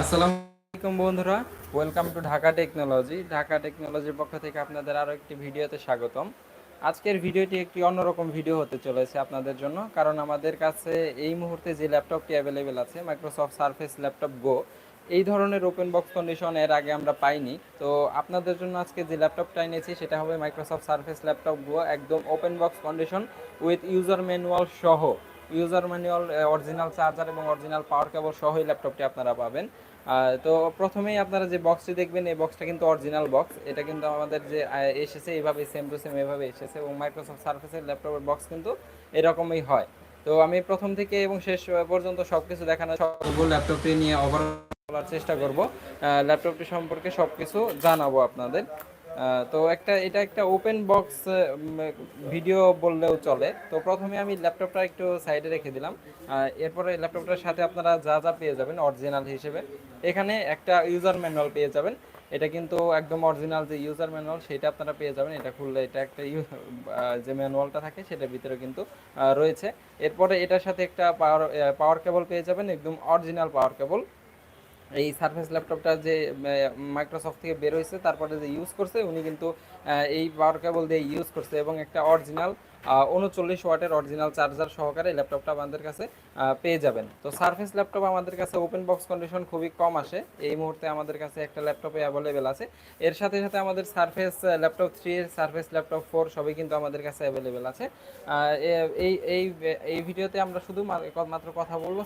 আসসালামু আলাইকুম বন্ধুরা welcome to Dhaka technology Dhaka টেকনোলজির পক্ষ থেকে আপনাদের আরও একটি ভিডিওতে স্বাগতম। আজকের ভিডিওটি একটি অন্যরকম ভিডিও হতে চলেছে আপনাদের জন্য, কারণ আমাদের কাছে এই মুহূর্তে যে ল্যাপটপটি অ্যাভেলেবেল আছে মাইক্রোসফট সার্ফেস ল্যাপটপ গো এই ধরনের ওপেন বক্স কন্ডিশন এর আগে আমরা পাইনি। তো আপনাদের জন্য আজকে যে ল্যাপটপটা এনেছি, সেটা হবে মাইক্রোসফট সার্ফেস ল্যাপটপ গো একদম open box condition with user manual সহ। ইউজার ম্যানুয়াল অরিজিনাল চার্জার এবং অরিজিনাল পাওয়ার কেবল সহ এই ল্যাপটপটি আপনারা পাবেন। তো প্রথমেই আপনারা যে বক্সটি দেখবেন, এই বক্সটা কিন্তু অরিজিনাল বক্স এটা কিন্তু আমাদের যে এসেছে এইভাবে সেম টু সেম এভাবে এসেছে এবং মাইক্রোসফট সার্ফেসের ল্যাপটপের বক্স কিন্তু এরকমই হয়। তো আমি প্রথম থেকে এবং শেষ পর্যন্ত সব কিছু দেখানো সব ল্যাপটপটি নিয়ে ওভার বলার চেষ্টা করব। ল্যাপটপটি সম্পর্কে সব কিছু জানাব আপনাদের। তো একটা, এটা একটা ওপেন বক্স ভিডিও বললেও চলে। তো প্রথমে আমি ল্যাপটপটা একটু সাইডে রেখে দিলাম। এরপরে ল্যাপটপটার সাথে আপনারা যা যা পেয়ে যাবেন অরিজিনাল হিসেবে। এখানে একটা ইউজার ম্যানুয়াল পেয়ে যাবেন। এটা কিন্তু একদম অরিজিনাল যে ইউজার ম্যানুয়াল সেটা আপনারা পেয়ে যাবেন। এটা খুললে এটা একটা যে ম্যানুয়ালটা থাকে, সেটার ভিতরে কিন্তু রয়েছে। এরপরে এটার সাথে একটা পাওয়ার পাওয়ার কেবল পেয়ে যাবেন, একদম অরিজিনাল পাওয়ার কেবল এই সারফেস ল্যাপটপটা যে মাইক্রোসফট থেকে বের হয়েছে, তারপরে যে ইউজ করছে, উনি কিন্তু এই পাওয়ার কেবল দিয়ে ইউজ করছে এবং একটা অরিজিনাল উনচল্লিশ ওয়াটের অরিজিনাল চার্জার সহকারে ল্যাপটপটা আমাদের কাছে পেয়ে যাবেন। তো সার্ফেস ল্যাপটপ আমাদের কাছে ওপেন বক্স কন্ডিশন খুবই কম আসে। এই মুহূর্তে আমাদের কাছে একটা ল্যাপটপে অ্যাভেলেবেল আছে। এর সাথে সাথে আমাদের surface laptop three surface laptop four সবই কিন্তু আমাদের কাছে অ্যাভেলেবেল আছে। এই এই এই ভিডিওতে আমরা শুধু মাত্র কথা বলব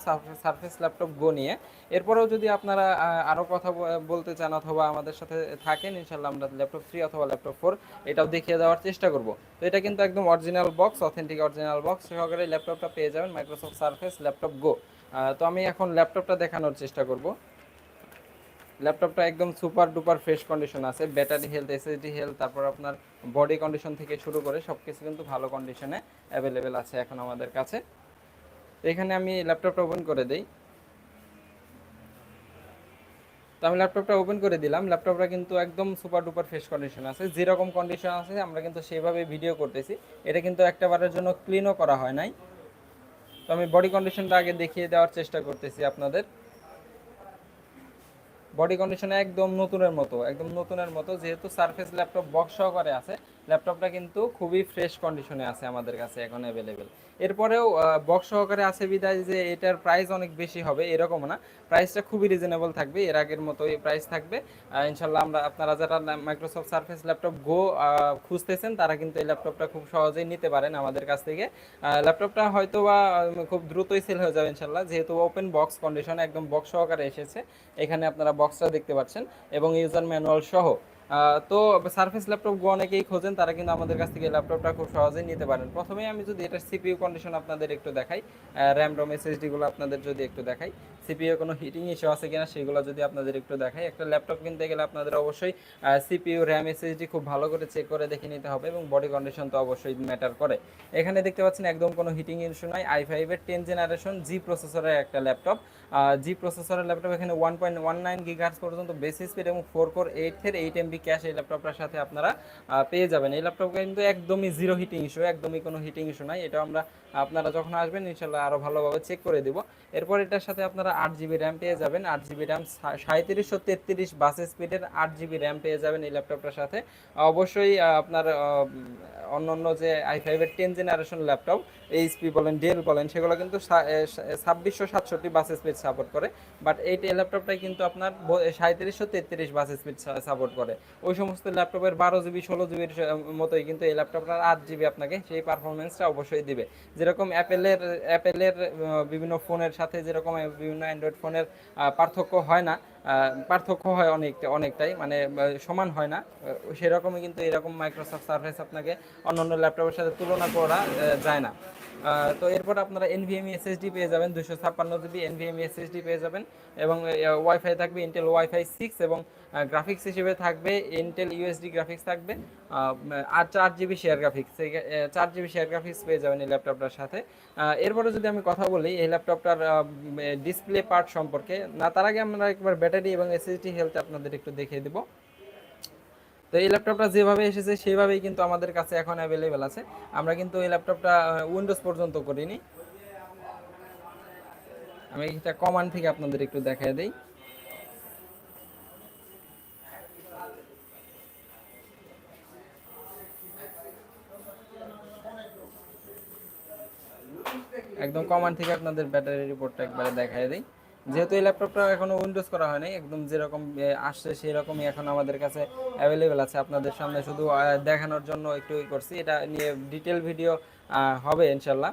সার্ফেস ল্যাপটপ গো নিয়ে। এরপরেও যদি আপনারা আরও কথা বলতে চান অথবা আমাদের সাথে থাকেন ইনশাল্লাহ আমরা ল্যাপটপ থ্রি অথবা ল্যাপটপ ফোর এটাও দেখিয়ে দেওয়ার চেষ্টা করব। তো এটা কিন্তু একদম original box authentic original box সহকারে ল্যাপটপটা পেয়ে যাবেন মাইক্রোসফট সারফেস ল্যাপটপ গো তো আমি এখন ল্যাপটপটা দেখানোর চেষ্টা করব। ল্যাপটপটা একদম সুপার ডুপার ফ্রেশ কন্ডিশন আছে ব্যাটারি হেলথ এসএসডি হেলথ তারপর আপনার বডি কন্ডিশন থেকে শুরু করে সব কিছু কিন্তু ভালো কন্ডিশনে অ্যাভেলেবেল আছে এখন আমাদের কাছে। এখানে আমি ল্যাপটপটা ওপেন করে দেই। তো আমি ল্যাপটপটা ওপেন করে দিলাম। ল্যাপটপটা কিন্তু একদম সুপার ডুপার ফ্রেশ কন্ডিশন আছে। যেরকম কন্ডিশন আছে, আমরা কিন্তু সেভাবে ভিডিও করতেছি। এটা কিন্তু একটা বারের জন্য ক্লিনও করা হয় নাই। তো আমি বডি কন্ডিশনটা আগে দেখিয়ে দেওয়ার চেষ্টা করতেছি আপনাদের। বডি কন্ডিশন একদম নতুনের মতো, একদম নতুনের মতো। যেহেতু সারফেস ল্যাপটপ বক্স সহকারে আছে ল্যাপটপটা কিন্তু খুবই ফ্রেশ কন্ডিশনে আছে আমাদের কাছে এখন অ্যাভেলেবেল এরপরেও বক্স সহকারে আছে বিদায় যে এটার প্রাইস অনেক বেশি হবে, এরকম না। প্রাইসটা খুবই রিজনেবল থাকবে, এর আগের মতোই প্রাইস থাকবে। ইনশাল্লাহ আমরা, আপনারা যারা মাইক্রোসফট সার্ফেস ল্যাপটপ গো খুঁজতেছেন, তারা কিন্তু এই ল্যাপটপটা খুব সহজেই নিতে পারেন আমাদের কাছ থেকে। ল্যাপটপটা হয়তো বা খুব দ্রুতই সেল হয়ে যাবে ইনশাল্লাহ যেহেতু ওপেন বক্স কন্ডিশন একদম বক্স সহকারে এসেছে। এখানে আপনারা বক্সটা দেখতে পাচ্ছেন এবং ইউজার ম্যানুয়াল সহ তো সার্ফেস ল্যাপটপ গো অনেকেই খোঁজেন, তারা কিন্তু আমাদের কাছ থেকে ল্যাপটপটা খুব সহজেই নিতে পারেন। প্রথমে আমি যদি এটার সিপিইউ কন্ডিশন আপনাদের একটু দেখাই র্যাম রম এসএসডি গুলো আপনাদের যদি একটু দেখাই সিপিইউ কোনো হিটিং ইস্যু আছে কিনা সেগুলো যদি আপনাদের একটু দেখাই। একটা ল্যাপটপ কিনতে গেলে আপনাদের অবশ্যই সিপিইউ র্যাম এসএসডি খুব ভালো করে চেক করে দেখে নিতে হবে এবং বডি কন্ডিশন তো অবশ্যই ম্যাটার করে। এখানে দেখতে পাচ্ছেন একদম কোনো হিটিং ইস্যু নাই। আই ফাইভের টেন জেনারেশন জি প্রসেসরের একটা ল্যাপটপ জি প্রসেসরের ল্যাপটপ এখানে ওয়ান পয়েন্ট ওয়ান নাইন গিগার্স পর্যন্ত বেসি স্পিড এবং ফোর কোর এইট এইটের এইট এমবি ক্যাশ এই ল্যাপটপটার সাথে আপনারা পেয়ে যাবেন। এই ল্যাপটপ কিন্তু একদমই জিরো হিটিং ইস্যু একদমই কোনো হিটিং ইস্যু নাই। এটা আমরা আপনারা যখন আসবেন ইনশাল্লাহ আরও ভালোভাবে চেক করে দিব। এরপর এটার সাথে আপনারা আট জিবি র্যাম পেয়ে যাবেন। আট জিবি র্যাম সাঁত্রিশশো তেত্রিশ বাস স্পিডের আট জিবি র্যাম পেয়ে যাবেন এই ল্যাপটপটার সাথে। অবশ্যই আপনার অন্য অন্য যে আই ফাইভের টেন জেনারেশন ল্যাপটপ এইচপি বলেন ডেল বলেন, সেগুলো কিন্তু ছাব্বিশশো সাতষট্টি বাস স্পিড সাপোর্ট করে। বাট এই ল্যাপটপটাই কিন্তু আপনার সাঁত্রিশশো তেত্রিশ বাস স্পিড সাপোর্ট করে। ওই সমস্ত ল্যাপটপের বারো জিবি ষোলো জিবির মতোই কিন্তু এই ল্যাপটপটার আট জিবি আপনাকে সেই পারফরমেন্সটা অবশ্যই দিবে। যেরকম অ্যাপেলের অ্যাপেলের বিভিন্ন ফোনের সাথে যেরকম বিভিন্ন অ্যান্ড্রয়েড ফোনের পার্থক্য হয় না। পার্থক্য হয় অনেক, অনেকটাই মানে সমান হয় না। সেরকমই কিন্তু এরকম মাইক্রোসফট সার্ফেস আপনাকে অন্যান্য ল্যাপটপের সাথে তুলনা করা যায় না। তো এরপর আপনারা এনভিএমই এসএসডি পেয়ে যাবেন দুশো ছাপ্পান্ন জিবি এনভিএমই এসএসডি পেয়ে যাবেন এবং ওয়াইফাই থাকবে ইন্টেল ওয়াইফাই সিক্স এবং গ্রাফিক্স হিসেবে থাকবে ইন্টেল ইউএসডি গ্রাফিক্স থাকবে। আর চার জিবি শেয়ার গ্রাফিক্স চার জিবি শেয়ার গ্রাফিক্স পেয়ে যাবেন এই ল্যাপটপটার সাথে। এরপরে যদি আমি কথা বলি, এই ল্যাপটপটার ডিসপ্লে পার্ট সম্পর্কে, না, তার আগে আমরা একবার ব্যাটারি ব্যাটারি এবং এসএসডি হেলথ আপনাদের একটু দেখিয়ে দেব। তো এই ল্যাপটপটা যেভাবে এসেছে সেভাবেই কিন্তু আমাদের কাছে এখন অ্যাভেলেবেল আছে। আমরা কিন্তু এই ল্যাপটপটা উইন্ডোজ পর্যন্ত করিনি। আমি এটা কমান্ড থেকে আপনাদের একটু দেখায় দিই। একদম কমান্ড থেকে আপনাদের ব্যাটারি রিপোর্টটা একবারে দেখায় দিই। যেহেতু এই ল্যাপটপটা এখনও উইন্ডোজ করা হয়নি, একদম যেরকম আসছে সেই রকমই এখন আমাদের কাছে অ্যাভেলেবেল আছে। আপনাদের সামনে শুধু দেখানোর জন্য একটু করছি। এটা নিয়ে ডিটেল ভিডিও হবে ইনশাল্লাহ।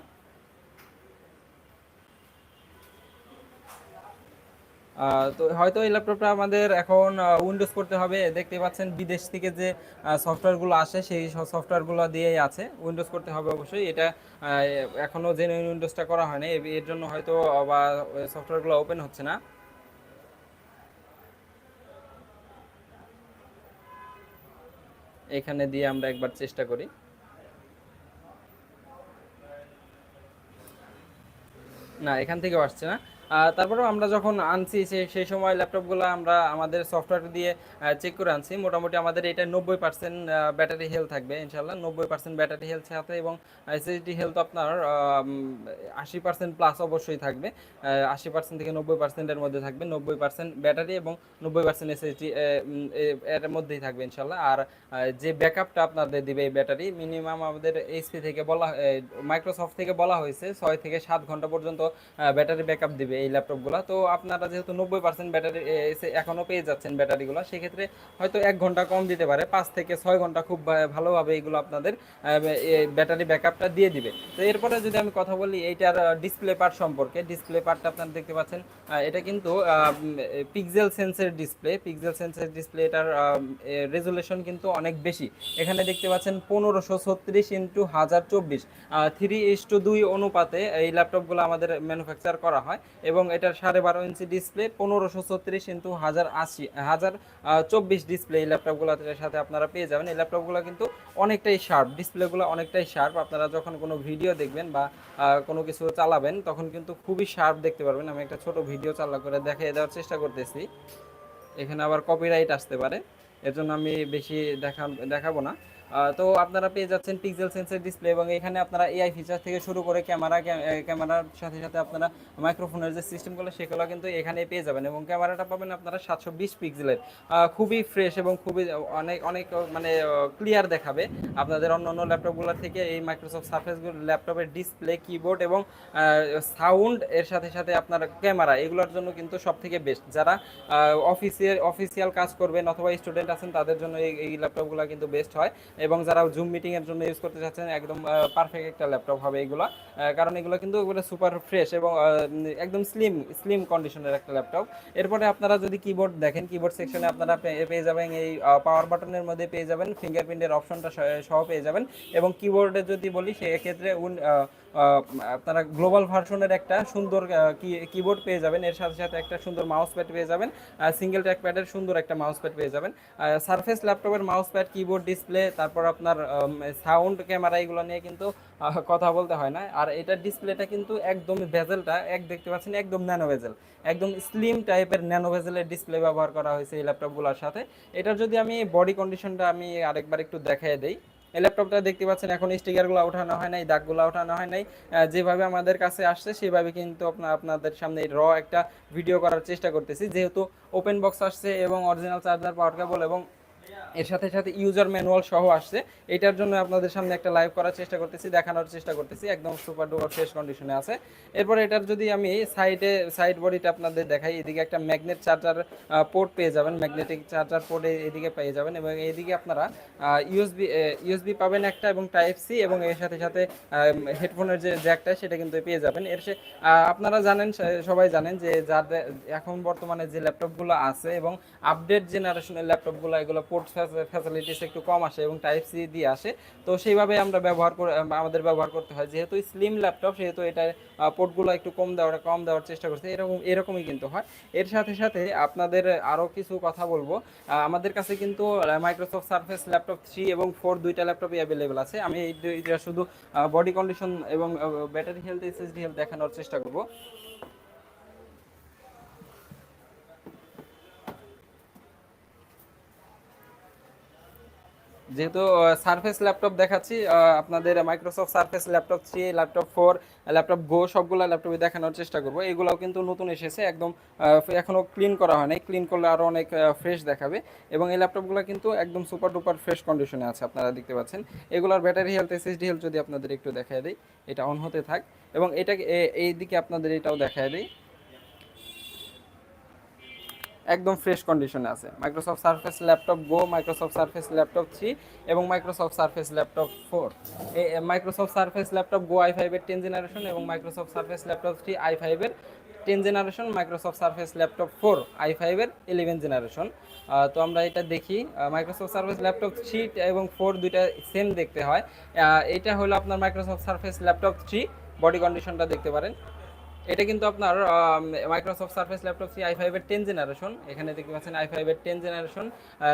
তো হয়তো এই ল্যাপটপটা আমাদের এখন উইন্ডোজ করতে হবে। দেখতে পাচ্ছেন বিদেশ থেকে যে সফটওয়্যারগুলো আসে সেই সফটওয়্যারগুলো দিয়েই আছে। উইন্ডোজ করতে হবে অবশ্যই। এটা আহ, এখনও জেনুইন উইন্ডোজটা করা হয়নি। এর জন্য হয়তো বা সফটওয়্যারগুলো ওপেন হচ্ছে না। এখানে দিয়ে আমরা একবার চেষ্টা করি। না এখান থেকেও আসছে না। তারপরেও আমরা যখন আনছি সেই সময় ল্যাপটপগুলো আমরা আমাদের সফটওয়্যার দিয়ে চেক করে আনছি। মোটামুটি আমাদের এটা নব্বই পার্সেন্ট ব্যাটারি হেলথ থাকবে ইনশাল্লাহ নব্বই পার্সেন্ট ব্যাটারি হেলথ সাথে এবং এসএসডি হেলথ আপনার আশি পার্সেন্ট প্লাস অবশ্যই থাকবে। আশি পার্সেন্ট থেকে নব্বই পার্সেন্টের মধ্যে থাকবে। নব্বই পার্সেন্ট ব্যাটারি এবং নব্বই পার্সেন্ট এসএসডি এর মধ্যেই থাকবে ইনশাল্লাহ আর যে ব্যাকআপটা আপনাদের দিবে এই ব্যাটারি মিনিমাম আমাদের এইচপি থেকে বলা মাইক্রোসফট থেকে বলা হয়েছে, ছয় থেকে সাত ঘণ্টা পর্যন্ত ব্যাটারি ব্যাকআপ দিবে। এই ল্যাপটপগুলো তো আপনারা যেহেতু নব্বই পার্সেন্ট ব্যাটারি এখনও পেয়ে যাচ্ছেন ব্যাটারিগুলো সেক্ষেত্রে হয়তো এক ঘণ্টা কম দিতে পারে, পাঁচ থেকে ছয় ঘণ্টা খুব ভালোভাবে এইগুলো আপনাদের ব্যাটারি ব্যাকআপটা দিয়ে দিবে। তো এরপরে যদি আমি কথা বলি, এইটার ডিসপ্লে পার্ট সম্পর্কে ডিসপ্লে পার্টটা আপনারা দেখতে পাচ্ছেন এটা কিন্তু পিক্সেল সেন্সের ডিসপ্লে পিক্সেল সেন্সের ডিসপ্লে এটার রেজুলেশন কিন্তু অনেক বেশি। এখানে দেখতে পাচ্ছেন পনেরোশো ছত্রিশ ইন্টু হাজার চব্বিশ থ্রি ইস টু দুই অনুপাতে এই ল্যাপটপগুলো আমাদের ম্যানুফ্যাকচার করা হয়। এবং এটার সাড়ে বারো ইঞ্চি ডিসপ্লে পনেরোশো ছত্রিশ ইন্টু হাজার আশি, হাজার চব্বিশ ডিসপ্লে এই ল্যাপটপগুলোর সাথে আপনারা পেয়ে যাবেন। এই ল্যাপটপগুলো কিন্তু অনেকটাই শার্প ডিসপ্লেগুলো অনেকটাই শার্প আপনারা যখন কোনো ভিডিও দেখবেন বা কোনো কিছু চালাবেন, তখন কিন্তু খুবই শার্প দেখতে পারবেন। আমি একটা ছোট ভিডিও চালা করে দেখিয়ে দেওয়ার চেষ্টা করতেছি। এখানে আবার কপিরাইট আসতে পারে। এর জন্য আমি বেশি দেখা দেখাবো না। তো আপনারা পেয়ে যাচ্ছেন পিক্সেল সেন্সর ডিসপ্লে এবং এখানে আপনারা এআই ফিচার থেকে শুরু করে ক্যামেরা ক্যামেরার সাথে সাথে আপনারা মাইক্রোফোনের যে সিস্টেমগুলো সেগুলো কিন্তু এখানে পেয়ে যাবেন এবং ক্যামেরাটা পাবেন আপনারা সাতশো বিশ পিক্সেলের খুবই ফ্রেশ এবং খুবই অনেক অনেক মানে ক্লিয়ার দেখাবে আপনাদের অন্য অন্য ল্যাপটপগুলোর থেকে এই মাইক্রোসফট সার্ফেস ল্যাপটপের ডিসপ্লে কিবোর্ড এবং সাউন্ড এর সাথে সাথে আপনার ক্যামেরা এগুলোর জন্য কিন্তু সব থেকে বেস্ট যারা অফিসিয়াল অফিসিয়াল কাজ করবেন অথবা স্টুডেন্ট আছেন, তাদের জন্য এই এই ল্যাপটপগুলো কিন্তু বেস্ট হয়। এবং যারা জুম মিটিংয়ের জন্য ইউজ করতে চাচ্ছেন একদম পারফেক্ট একটা ল্যাপটপ হবে এগুলো। কারণ এগুলো কিন্তু সুপার ফ্রেশ এবং একদম স্লিম স্লিম কন্ডিশনের একটা ল্যাপটপ এরপরে আপনারা যদি কিবোর্ড দেখেন কিবোর্ড সেকশনে আপনারা পেয়ে যাবেন এই পাওয়ার বাটনের মধ্যে পেয়ে যাবেন ফিঙ্গারপ্রিন্টের অপশনটা সহ পেয়ে যাবেন। এবং কিবোর্ডে যদি বলি, সেক্ষেত্রে উন আপনারা গ্লোবাল ভার্সনের একটা সুন্দর কিবোর্ড পেয়ে যাবেন। এর সাথে সাথে একটা সুন্দর মাউস প্যাড পেয়ে যাবেন। সিঙ্গেল ট্র্যাক প্যাডের সুন্দর একটা মাউস প্যাড পেয়ে যাবেন। সারফেস ল্যাপটপের মাউস প্যাড কিবোর্ড ডিসপ্লে তারপর আপনার সাউন্ড ক্যামেরা এগুলো নিয়ে কিন্তু কথা বলতে হয় না। আর এটার ডিসপ্লেটা কিন্তু একদম ভেজেলটা এক দেখতে পাচ্ছেন, একদম ন্যানো ভেজেল একদম স্লিম টাইপের ন্যানো ভেজেলের ডিসপ্লে ব্যবহার করা হয়েছে এই ল্যাপটপগুলোর সাথে। এটার যদি আমি বডি কন্ডিশনটা আমি আরেকবার একটু দেখাই দেই। ল্যাপটপটা দেখতে পাচ্ছেন, এখন স্টিকারগুলো ওঠানো হয় নাই, দাগগুলো ওঠানো হয় নাই। যেভাবে আমাদের কাছে আসছে, সেভাবে কিন্তু আপনার আপনাদের সামনে র একটা ভিডিও করার চেষ্টা করতেছি। যেহেতু ওপেন বক্স আসছে এবং অরিজিনাল চার্জার পাওয়ার কেবল এবং এর সাথে সাথে ইউজার ম্যানুয়াল সহ আসছে। এটার জন্য আপনাদের সামনে একটা লাইভ করার চেষ্টা করতেছি, দেখানোর চেষ্টা করতেছি। একদম সুপার ডুপার ফ্রেশ কন্ডিশনে আছে। এরপর এটার যদি আমি সাইডে সাইড বডিটা আপনাদের দেখাই, এদিকে একটা ম্যাগনেট চার্জার পোর্ট পেয়ে যাবেন। ম্যাগনেটিক চার্জার পোর্ট এদিকে পেয়ে যাবেন এবং এদিকে আপনারা ইউএসবি ইউএসবি পাবেন একটা এবং টাইপ সি এবং এর সাথে সাথে হেডফোনের যে জ্যাকটা সেটা কিন্তু পেয়ে যাবেন। এর সে আপনারা জানেন সবাই জানেন যে যাদের এখন বর্তমানে যে ল্যাপটপগুলো আছে এবং আপডেট জেনারেশনের ল্যাপটপগুলো এগুলো পোর্ট ফ্যাসিলিটিস একটু কম আসে এবং টাইপ সি দিয়ে আসে। তো সেইভাবে আমরা ব্যবহার করে আমাদের ব্যবহার করতে হয়। যেহেতু স্লিম ল্যাপটপ সেহেতু এটা পোর্টগুলো একটু কম দেওয়ার কম দেওয়ার চেষ্টা করছে। এরকম এরকমই কিন্তু হয়। এর সাথে সাথে আপনাদের আরও কিছু কথা বলব। আমাদের কাছে কিন্তু মাইক্রোসফট সার্ফেস ল্যাপটপ থ্রি এবং ফোর দুইটা ল্যাপটপই অ্যাভেলেবেল আছে। আমি এই দুইটা শুধু বডি কন্ডিশন এবং ব্যাটারি হেলথ এসএসডি হেলথ দেখানোর চেষ্টা করব। যেহেতু সারফেস ল্যাপটপ দেখাচ্ছি আপনাদের Microsoft surface laptop three laptop four laptop go সবগুলো ল্যাপটপে দেখানোর চেষ্টা করব। এগুলোও কিন্তু নতুন এসেছে, একদম এখনও ক্লিন করা হয়নি ক্লিন করলে আরও অনেক ফ্রেশ দেখাবে। এবং এই ল্যাপটপগুলো কিন্তু একদম সুপার ডুপার ফ্রেশ কন্ডিশনে আছে, আপনারা দেখতে পাচ্ছেন। এগুলোর ব্যাটারি হেলথ এসএসডি হেলথ যদি আপনাদের একটু দেখায় দিই, এটা অন হতে থাক। এবং এটা এই দিকে আপনাদের এটাও দেখায় দিই। একদম ফ্রেশ কন্ডিশনে আছে। Microsoft surface laptop go Microsoft surface laptop three এবং মাইক্রোসফট সার্ফেস ল্যাপটপ ফোর এই Microsoft surface laptop go I ফাইভের টেন জেনারেশন এবং Microsoft surface laptop three I ফাইভের ten generation Microsoft surface laptop four I ফাইভের eleven generation তো আমরা এটা দেখি। মাইক্রোসফট সার্ফেস ল্যাপটপ থ্রি এবং ফোর দুইটা সেম দেখতে হয়। এটা হলো আপনার Microsoft surface laptop three body কন্ডিশনটা দেখতে পারেন। এটা কিন্তু আপনার Microsoft surface laptop three I ফাইভের টেন জেনারেশন এখানে দেখতে পাচ্ছেন আই ফাইভের টেন জেনারেশন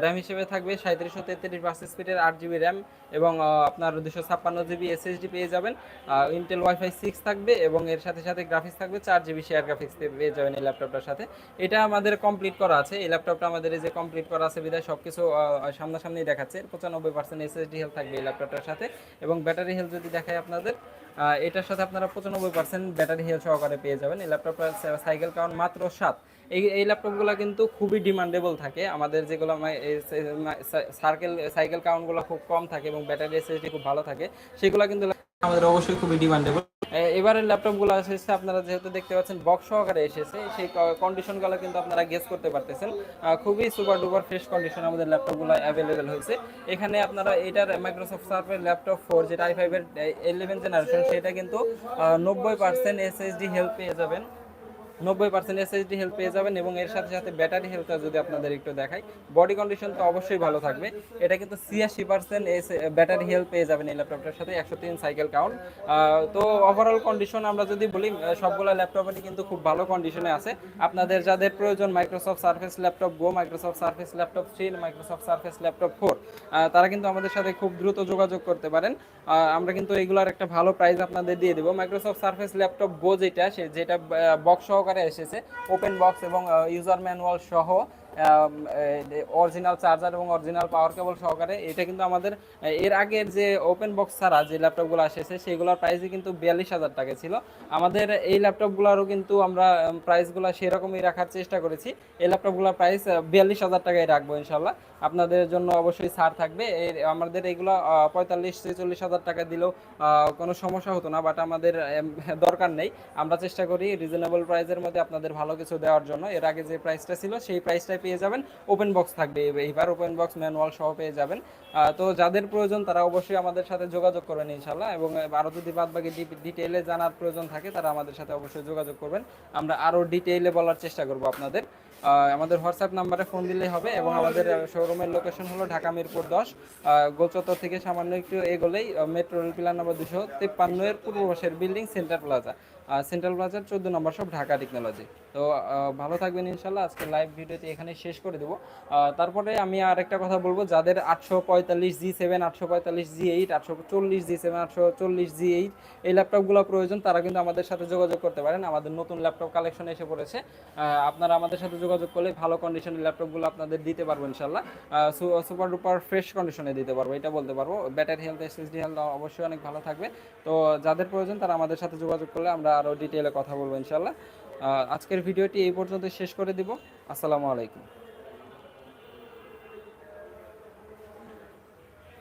র্যাম হিসেবে থাকবে সাঁত্রিশশো তেত্রিশ বাস স্পিডের আট জিবি র্যাম এবং আপনার দুশো ছাপ্পান্ন জিবি এসএসডি পেয়ে যাবেন। ইন্টেল ওয়াইফাই সিক্স থাকবে এবং এর সাথে সাথে গ্রাফিক্স থাকবে, চার জিবি শেয়ার গ্রাফিক্স পেয়ে যাবেন এই ল্যাপটপটার সাথে। এটা আমাদের কমপ্লিট করা আছে। এই ল্যাপটপটা আমাদের এই যে কমপ্লিট করা আছে বিদায় সব কিছু সামনাসামনি দেখাচ্ছে। পঁচানব্বই পার্সেন্ট এসএসডি হেলথ থাকবে এই ল্যাপটপটার সাথে এবং ব্যাটারি হেলথ যদি দেখায় আপনাদের এটার সাথে আপনারা পঁচানব্বই পার্সেন্ট ব্যাটারি হেলথ সহকারে পেয়ে যাবেন। এই ল্যাপটপ সাইকেল কাউন্ট মাত্র সাত। এই এই ল্যাপটপগুলো কিন্তু খুবই ডিমান্ডেবল থাকে। আমাদের যেগুলো সার্কেল সাইকেল কাউন্টগুলো খুব কম থাকে এবং ব্যাটারি এসএসডি খুব ভালো থাকে, সেগুলো কিন্তু আমাদের অবশ্যই খুবই ডিমান্ডেবল এবারের ল্যাপটপগুলো এসেছে, আপনারা যেহেতু দেখতে পাচ্ছেন বক্স সহকারে এসেছে, সেই কন্ডিশনগুলো কিন্তু আপনারা গেস করতে পারতেছেন। খুবই সুপার ডুপার ফ্রেশ কন্ডিশন আমাদের ল্যাপটপগুলো অ্যাভেলেবেল হয়েছে। এখানে আপনারা এটার মাইক্রোসফট সার্ফের ল্যাপটপ ফোর যেটা আই ফাইভের ইলেভেন জেনারেশন সেটা কিন্তু নব্বই পার্সেন্ট এসএসডি হেল্প পেয়ে যাবেন। নব্বই পার্সেন্ট এসএসডি হেল্প পেয়ে যাবেন এবং এর সাথে সাথে ব্যাটারি হেলথটা যদি আপনাদের একটু দেখাই বডি কন্ডিশন তো অবশ্যই ভালো থাকবে। এটা কিন্তু ছিয়াশি পার্সেন্ট ব্যাটারি হেল্প পেয়ে যাবেন এই ল্যাপটপটার সাথে, একশো তিন সাইকেল কাউন্ট তো ওভারঅল কন্ডিশন আমরা যদি বলি সবগুলো ল্যাপটপেরই কিন্তু খুব ভালো কন্ডিশনে আছে। আপনাদের যাদের প্রয়োজন Microsoft surface laptop go Microsoft surface laptop three Microsoft surface laptop four তারা কিন্তু আমাদের সাথে খুব দ্রুত যোগাযোগ করতে পারেন। আমরা কিন্তু এগুলার একটা ভালো প্রাইস আপনাদের দিয়ে দেবো। মাইক্রোসফট সার্ফেস ল্যাপটপ গো যেটা, সে যেটা বক্স সহকারে এসেছে ওপেন বক্স এবং ইউজার ম্যানুয়াল সহ। অরিজিনাল চার্জার এবং অরিজিনাল পাওয়ার কেবল সহকারে। এটা কিন্তু আমাদের এর আগের যে ওপেন বক্স ছাড়া যে ল্যাপটপগুলো এসেছে, সেগুলোর প্রাইসই কিন্তু বিয়াল্লিশ হাজার টাকা ছিল। আমাদের এই ল্যাপটপগুলোরও কিন্তু আমরা প্রাইসগুলো সেরকমই রাখার চেষ্টা করেছি। এই ল্যাপটপগুলোর প্রাইস বিয়াল্লিশ হাজার টাকায় রাখব ইনশাল্লাহ আপনাদের জন্য অবশ্যই ছাড় থাকবে। আমাদের এগুলো পঁয়তাল্লিশ ছেচল্লিশ হাজার টাকা দিলেও কোনো সমস্যা হতো না বাট আমাদের দরকার নেই। আমরা চেষ্টা করি রিজনেবল প্রাইসের মধ্যে আপনাদের ভালো কিছু দেওয়ার জন্য। এর আগে যে প্রাইসটা ছিল, সেই প্রাইসটাই পেয়ে যাবেন। ওপেন বক্স থাকবে এইবার ওপেন বক্স ম্যানুয়াল সহ পেয়ে যাবেন। তো যাদের প্রয়োজন তারা অবশ্যই আমাদের সাথে যোগাযোগ করবেন ইনশাল্লাহ এবং আরও যদি বাদ বাকি ডিটেইলে জানার প্রয়োজন থাকে তারা আমাদের সাথে অবশ্যই যোগাযোগ করবেন। আমরা আরও ডিটেইলে বলার চেষ্টা করব আপনাদের। আমাদের হোয়াটসঅ্যাপ নাম্বারে ফোন দিলেই হবে এবং আমাদের শোরুমের লোকেশন হলো ঢাকা মিরপুর দশ গোলচত্বর থেকে সামান্য একটু এগোলেই মেট্রো রেল পিলার নম্বর দুশো তিপ্পান্ন এর পূর্ব পাশের বিল্ডিং সেন্ট্রাল প্লাজা। সেন্ট্রাল প্লাজার চোদ্দ নম্বর সব ঢাকা টেকনোলজি। তো ভালো থাকবেন ইনশাল্লাহ। আজকে লাইভ ভিডিওতে এখানে শেষ করে দেবো। তারপরে আমি আর একটা কথা বলব, যাদের আটশো পঁয়তাল্লিশ জি সেভেন, আটশো পঁয়তাল্লিশ জি এইট, আটশো চল্লিশ জি সেভেন, আটশো চল্লিশ জি এইট, এই ল্যাপটপগুলো প্রয়োজন, তারা কিন্তু আমাদের সাথে যোগাযোগ করতে পারেন। আমাদের নতুন ল্যাপটপ কালেকশন এসে পড়েছে। আপনারা আমাদের সাথে যোগাযোগ করলে ভালো কন্ডিশনের ল্যাপটপগুলো আপনাদের দিতে পারব ইনশাল্লাহ সুপার ডুপার ফ্রেশ কন্ডিশনে দিতে পারব, এটা বলতে পারব। ব্যাটারি হেলথ এসএসডি হেলথ অবশ্যই অনেক ভালো থাকবে। তো যাদের প্রয়োজন তারা আমাদের সাথে যোগাযোগ করলে আমরা আরও ডিটেলে কথা বলব ইনশাল্লাহ আজকের ভিডিওটি এই পর্যন্ত শেষ করে দিব। আসসালামু আলাইকুম।